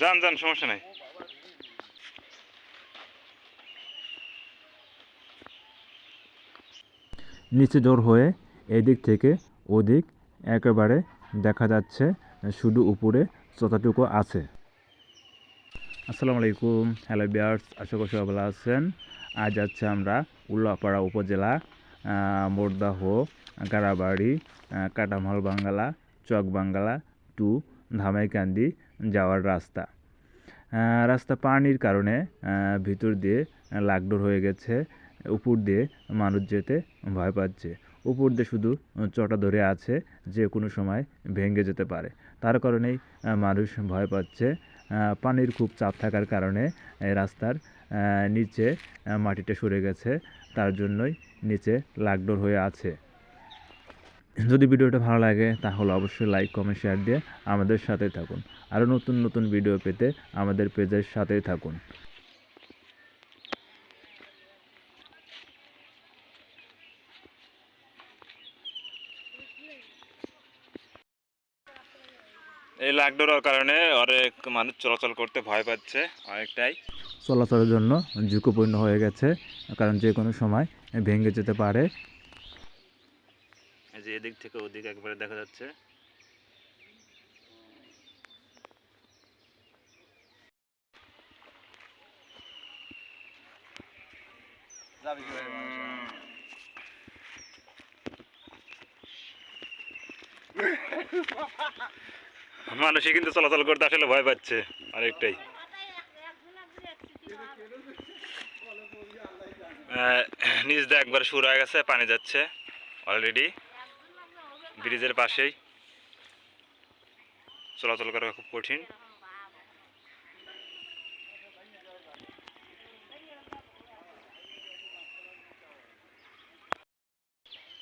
যান যান, সমস্যা নাই। নিচে জোর হয়ে এদিক থেকে ওদিক একেবারে দেখা যাচ্ছে শুধু উপরে যতটুকু আছে। আসসালামু আলাইকুম হ্যালো বিয়ার্স আশা করি সবাই ভালো আছেন। আজ যাচ্ছে আমরা উল্লাপাড়া উপজেলা মোরদাহ, গাড়াবাড়ি কাটামহল বাঙ্গালা, চক বাঙ্গালা, টু ধামাইকান্দি যাওয়ার রাস্তা। রাস্তা পানির কারণে ভিতর দিয়ে লাগডোর হয়ে গেছে, উপর দিয়ে মানুষ যেতে ভয় পাচ্ছে। উপর দিয়ে শুধু চটা ধরে আছে, যে কোনো সময় ভেঙে যেতে পারে। তার কারণেই মানুষ ভয় পাচ্ছে। পানির খুব চাপ থাকার কারণে রাস্তার নিচে মাটিটা সরে গেছে। তার জন্যই নিচে লাগডোর হয়ে আছে। যদি ভিডিওটা ভালো লাগে তাহলে অবশ্যই লাইক কমেন্ট শেয়ার দিয়ে আমাদের সাথে থাকুন। আরও নতুন নতুন ভিডিও পেতে আমাদের পেজের সাথেই থাকুন। এই লাকডাউনের কারণে অনেক মানুষ চলাচল করতে ভয় পাচ্ছে অনেকটাই। চলাচলের জন্য ঝুঁকিপূর্ণ হয়ে গেছে কারণ যে কোনো সময় ভেঙে যেতে পারে। যে এদিক থেকে ওদিক একবারে দেখা যাচ্ছে। মানুষই কিন্তু চলাচল করতে আসলে ভয় পাচ্ছে অনেকটাই আহ, নিচ দিয়ে একবার শুরু হয়ে গেছে পানি যাচ্ছে অলরেডি ব্রিজের পাশেই। চলাচল করা খুব কঠিন।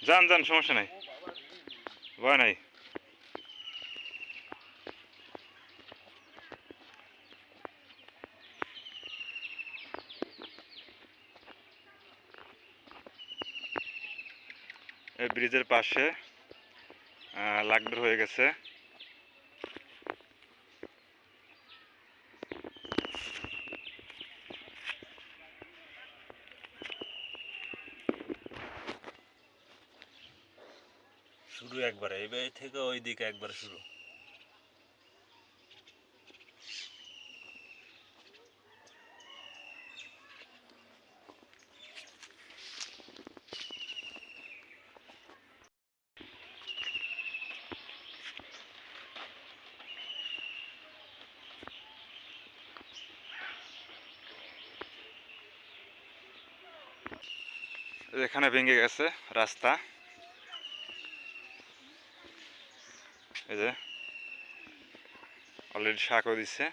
যান যান সমস্যা নাই। ভয় নাই। ব্রিজের পাশে লাগডর হয়ে গেছে। শুরু একবারে এই থেকে ওই দিকে একবার শুরু। এখানে ভেঙে গেছে রাস্তা। এই যে অলরেডি শাকও দিচ্ছে